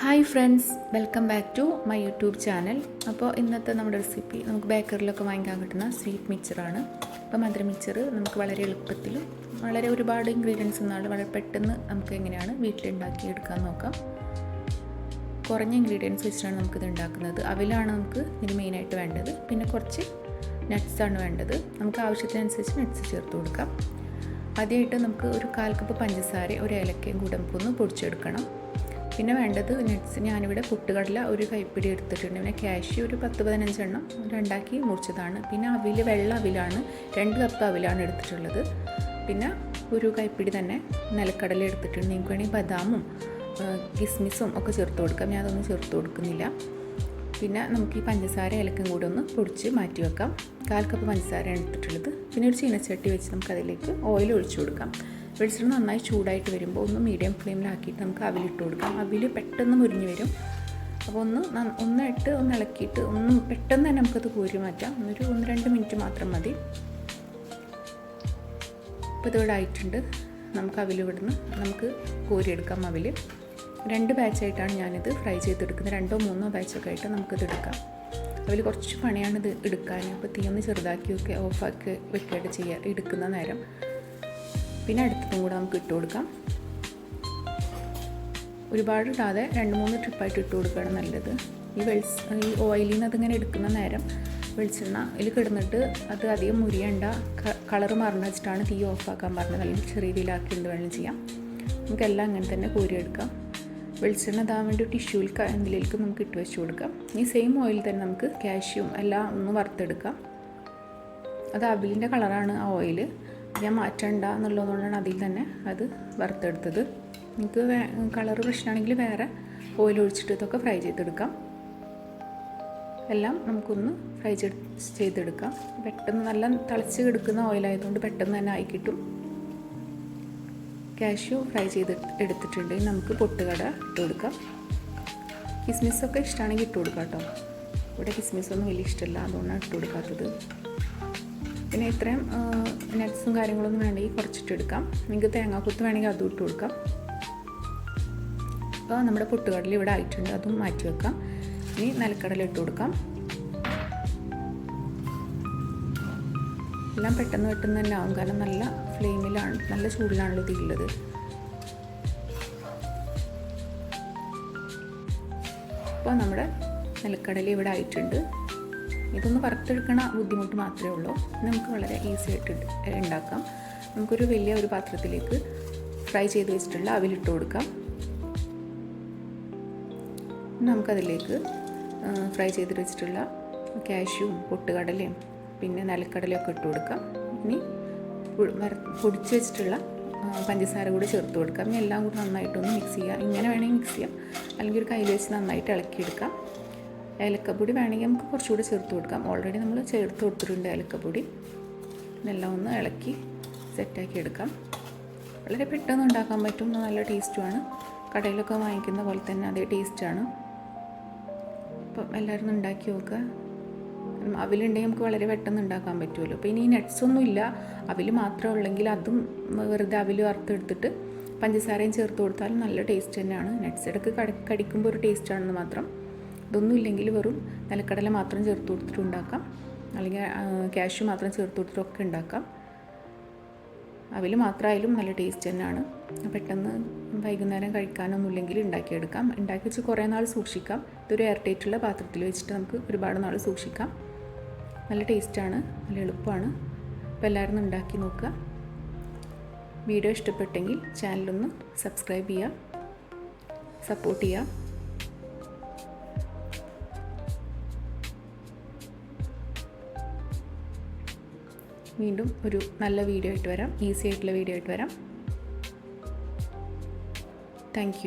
Hi friends welcome back to my YouTube channel. അപ്പോൾ ഇന്നത്തെ നമ്മുടെ റെസിപ്പി നമുക്ക് ബേക്കറിലൊക്കെ വാങ്ങിക്കാൻ കിട്ടുന്ന സ്വീറ്റ് മിക്സറാണ് അപ്പോൾ മധുര മിക്സർ നമുക്ക് വളരെ എളുപ്പത്തിലും വളരെ ഒരുപാട് ഇൻഗ്രീഡിയൻസ് ഒന്നാണ് വളരെ പെട്ടെന്ന് നമുക്ക് എങ്ങനെയാണ് വീട്ടിലുണ്ടാക്കി എടുക്കാൻ നോക്കാം. കുറഞ്ഞ ഇൻഗ്രീഡിയൻസ് വെച്ചിട്ടാണ് നമുക്കിത് ഉണ്ടാക്കുന്നത്. അവിലാണ് നമുക്ക് ഇതിന് മെയിനായിട്ട് വേണ്ടത്. പിന്നെ കുറച്ച് നട്ട്സാണ് വേണ്ടത്. നമുക്ക് ആവശ്യത്തിനനുസരിച്ച് നട്ട്സ് ചേർത്ത് കൊടുക്കാം. ആദ്യമായിട്ട് നമുക്ക് ഒരു കാൽ കപ്പ് പഞ്ചസാര ഒരു ഏലക്കയും കൂടെ നമുക്കൊന്ന് പൊടിച്ചെടുക്കണം. പിന്നെ വേണ്ടത് നട്ട്സ് ഞാനിവിടെ പുട്ടുകടല ഒരു കൈപ്പിടി എടുത്തിട്ടുണ്ട്. പിന്നെ കാഷ്യൂ ഒരു പത്ത് പതിനഞ്ചെണ്ണം രണ്ടാക്കി മുറിച്ചതാണ്. പിന്നെ അവിൽ വെള്ള അവിലാണ്. രണ്ട് കപ്പ് അവിലാണ് എടുത്തിട്ടുള്ളത്. പിന്നെ ഒരു കൈപ്പിടി തന്നെ നിലക്കടല എടുത്തിട്ടുണ്ട്. നിങ്ങൾക്ക് വേണമെങ്കിൽ ബദാമും കിസ്മിസും ഒക്കെ ചേർത്ത് കൊടുക്കാം. ഞാൻ അതൊന്നും ചേർത്ത് കൊടുക്കുന്നില്ല. പിന്നെ നമുക്ക് ഈ പഞ്ചസാര ഏലക്കും കൂടെ ഒന്ന് പൊടിച്ച് മാറ്റി വെക്കാം. കാൽ കപ്പ് പഞ്ചസാര എടുത്തിട്ടുള്ളത്. പിന്നെ ഒരു ചീനച്ചട്ടി വെച്ച് നമുക്ക് അതിലേക്ക് ഓയിൽ ഒഴിച്ചു കൊടുക്കാം. വെളിച്ചെണ്ണ നന്നായി ചൂടായിട്ട് വരുമ്പോൾ ഒന്ന് മീഡിയം ഫ്ലെയിമിലാക്കിയിട്ട് നമുക്ക് അവിലിട്ട് കൊടുക്കാം. അവിൽ പെട്ടെന്ന് മുരിഞ്ഞ് വരും. അപ്പോൾ ഒന്ന് ഒന്ന് ഇട്ട് ഒന്ന് ഇളക്കിയിട്ട് ഒന്ന് പെട്ടെന്ന് തന്നെ നമുക്കത് കോരി മാറ്റാം. ഒരു ഒന്ന് രണ്ട് മിനിറ്റ് മാത്രം മതി. ഇപ്പോൾ ഇതിവിടെ ആയിട്ടുണ്ട്. നമുക്ക് അവിൽ ഇവിടുന്ന് നമുക്ക് കോരിയെടുക്കാം അവിൽ രണ്ട് ബാച്ചായിട്ടാണ് ഞാനിത് ഫ്രൈ ചെയ്തെടുക്കുന്നത്. രണ്ടോ മൂന്നോ ബാച്ചൊക്കെ ആയിട്ട് നമുക്കിത് എടുക്കാം. അതിൽ കുറച്ച് പണിയാണ് ഇത് എടുക്കാൻ. അപ്പോൾ തീ ഒന്ന് ചെറുതാക്കിയൊക്കെ ഓഫാക്കി വെക്കുകയായിട്ട് ചെയ്യുക എടുക്കുന്ന നേരം. പിന്നെ അടുത്തതും കൂടെ നമുക്ക് ഇട്ട് കൊടുക്കാം. ഒരുപാട് ഇടാതെ രണ്ട് മൂന്ന് ട്രിപ്പായിട്ട് ഇട്ട് കൊടുക്കുകയാണ് നല്ലത്. ഈ വെളിച്ച ഈ ഓയിലിൽ നിന്ന് അതിങ്ങനെ എടുക്കുന്ന നേരം വെളിച്ചെണ്ണ ഇതിൽ കിടന്നിട്ട് അത് അധികം മുരിയണ്ട കളർ മറന്നു വെച്ചിട്ടാണ് തീ ഓഫാക്കാൻ പറഞ്ഞത്. അല്ലെങ്കിൽ ചെറിയ രീതിയിലാക്കി എന്ത് വേണമെങ്കിലും ചെയ്യാം. നമുക്കെല്ലാം അങ്ങനെ തന്നെ കോരിയെടുക്കാം. വെളിച്ചെണ്ണ ഇതാൻ വേണ്ടി ടിഷ്യൂവിൽ എന്തിലേക്ക് നമുക്ക് ഇട്ട് വെച്ച് കൊടുക്കാം. ഈ സെയിം ഓയിൽ തന്നെ നമുക്ക് കാഷ്യൂം എല്ലാം ഒന്ന് വറുത്തെടുക്കാം. അത് അബിലിന്റെ കളറാണ് ആ ഓയിൽ ഞാൻ മാറ്റണ്ട എന്നുള്ളതുകൊണ്ടാണ് അതിൽ തന്നെ അത് വറുത്തെടുത്തത്. നിങ്ങൾക്ക് വേ കളർ പ്രശ്നമാണെങ്കിൽ വേറെ ഓയിൽ ഒഴിച്ചിട്ട് ഇതൊക്കെ ഫ്രൈ ചെയ്തെടുക്കാം. എല്ലാം നമുക്കൊന്ന് ഫ്രൈ ചെയ്തെടുക്കാം. പെട്ടെന്ന് നല്ല തിളച്ച് കിടക്കുന്ന ഓയിലായതുകൊണ്ട് പെട്ടെന്ന് തന്നെ ആയി കിട്ടും. കാഷ്യൂ ഫ്രൈ ചെയ്ത് എടുത്തിട്ടുണ്ട്. നമുക്ക് പൊട്ടുകട ഇട്ട് കൊടുക്കാം. കിസ്മിസൊക്കെ ഇഷ്ടമാണെങ്കിൽ ഇട്ട് കൊടുക്കാം കേട്ടോ. ഇവിടെ കിസ്മിസൊന്നും വലിയ ഇഷ്ടമല്ല. അതുകൊണ്ടാണ് ഇട്ട് കൊടുക്കാത്തത്. പിന്നെ ഇത്രയും നട്ട്സും കാര്യങ്ങളൊന്നും വേണമെങ്കിൽ കുറച്ചിട്ട് എടുക്കാം. നിങ്ങൾക്ക് തേങ്ങാക്കുത്ത് വേണമെങ്കിൽ അതും ഇട്ട് കൊടുക്കാം. അപ്പോൾ നമ്മുടെ പൊട്ടുകടല ഇവിടെ ആയിട്ടുണ്ട്. അതും മാറ്റി വെക്കാം. ഇനി നിലക്കടല ഇട്ട് കൊടുക്കാം. എല്ലാം പെട്ടെന്ന് പെട്ടെന്ന് തന്നെ ആവും. കാരണം നല്ല ഫ്ലെയിമിലാണ് നല്ല ചൂടിലാണല്ലോ തീരുള്ളത് അപ്പോൾ നമ്മുടെ നിലക്കടല ഇവിടെ ആയിട്ടുണ്ട്. ഇതൊന്ന് വറുത്തെടുക്കണ ബുദ്ധിമുട്ട് മാത്രമേ ഉള്ളൂ. നമുക്ക് വളരെ ഈസി ആയിട്ട് ഉണ്ടാക്കാം നമുക്കൊരു വലിയ ഒരു പാത്രത്തിലേക്ക് ഫ്രൈ ചെയ്ത് വെച്ചിട്ടുള്ള അവിലിട്ട് കൊടുക്കാം. നമുക്കതിലേക്ക് ഫ്രൈ ചെയ്ത് വെച്ചിട്ടുള്ള കാഷ്യൂവും പൊട്ടുകടലയും പിന്നെ നിലക്കടലയും ഒക്കെ ഇട്ട് കൊടുക്കാം. ഇനി പൊടിച്ച് വെച്ചിട്ടുള്ള പഞ്ചസാര കൂടി ചേർത്ത് കൊടുക്കാം. ഇനി എല്ലാം കൂടി നന്നായിട്ടൊന്ന് മിക്സ് ചെയ്യുക ഇങ്ങനെ വേണമെങ്കിൽ മിക്സ് ചെയ്യാം. അല്ലെങ്കിൽ ഒരു കയ്യിൽ വെച്ച് നന്നായിട്ട് ഇളക്കിയെടുക്കാം. ഏലക്കപ്പൊടി വേണമെങ്കിൽ നമുക്ക് കുറച്ചുകൂടി ചേർത്ത് കൊടുക്കാം. ഓൾറെഡി നമ്മൾ ചേർത്ത് കൊടുത്തിട്ടുണ്ട് ഏലക്കപ്പൊടി. ഇതെല്ലാം ഒന്ന് ഇളക്കി സെറ്റാക്കി എടുക്കാം. വളരെ പെട്ടെന്ന് ഉണ്ടാക്കാൻ പറ്റും നല്ല ടേസ്റ്റുമാണ് കടയിലൊക്കെ വാങ്ങിക്കുന്ന പോലെ തന്നെ അതേ ടേസ്റ്റാണ് അപ്പം എല്ലാവരും ഉണ്ടാക്കി നോക്കുക അവിലുണ്ടെങ്കിൽ നമുക്ക് വളരെ പെട്ടെന്ന് ഉണ്ടാക്കാൻ പറ്റുമല്ലോ. അപ്പോൾ ഇനി ഈ നട്ട്സൊന്നും ഇല്ല. അവിൽ മാത്രമേ ഉള്ളെങ്കിൽ അതും വെറുതെ അവിൽ വറുത്തെടുത്തിട്ട് പഞ്ചസാരയും ചേർത്ത് കൊടുത്താലും നല്ല ടേസ്റ്റ് തന്നെയാണ്. നട്ട്സ് ഇടയ്ക്ക് കടിക്കുമ്പോൾ ഒരു ടേസ്റ്റാണെന്ന് മാത്രം. ഇതൊന്നും ഇല്ലെങ്കിൽ വെറും നിലക്കടല മാത്രം ചേർത്ത് കൊടുത്തിട്ട് ഉണ്ടാക്കാം. അല്ലെങ്കിൽ ക്യാഷ്യൂ മാത്രം ചേർത്ത് കൊടുത്തിട്ടൊക്കെ ഉണ്ടാക്കാം. അവിൽ മാത്രമായാലും നല്ല ടേസ്റ്റ് തന്നെയാണ്. പെട്ടെന്ന് വൈകുന്നേരം കഴിക്കാനൊന്നുമില്ലെങ്കിൽ ഉണ്ടാക്കിയെടുക്കാം. ഉണ്ടാക്കി വെച്ച് കുറേ നാൾ സൂക്ഷിക്കാം. ഇതൊരു എയർ ടൈറ്റുള്ള പാത്രത്തിൽ വെച്ചിട്ട് നമുക്ക് ഒരുപാട് നാൾ സൂക്ഷിക്കാം. നല്ല ടേസ്റ്റാണ് നല്ല എളുപ്പമാണ്. അപ്പോൾ എല്ലാവരും ഉണ്ടാക്കി നോക്കുക. വീഡിയോ ഇഷ്ടപ്പെട്ടെങ്കിൽ ചാനലൊന്ന് സബ്സ്ക്രൈബ് ചെയ്യുക. സപ്പോർട്ട് ചെയ്യുക. വീണ്ടും ഒരു നല്ല വീഡിയോ ആയിട്ട് വരാം. ഈസി ആയിട്ടുള്ള വീഡിയോ ആയിട്ട് വരാം. താങ്ക്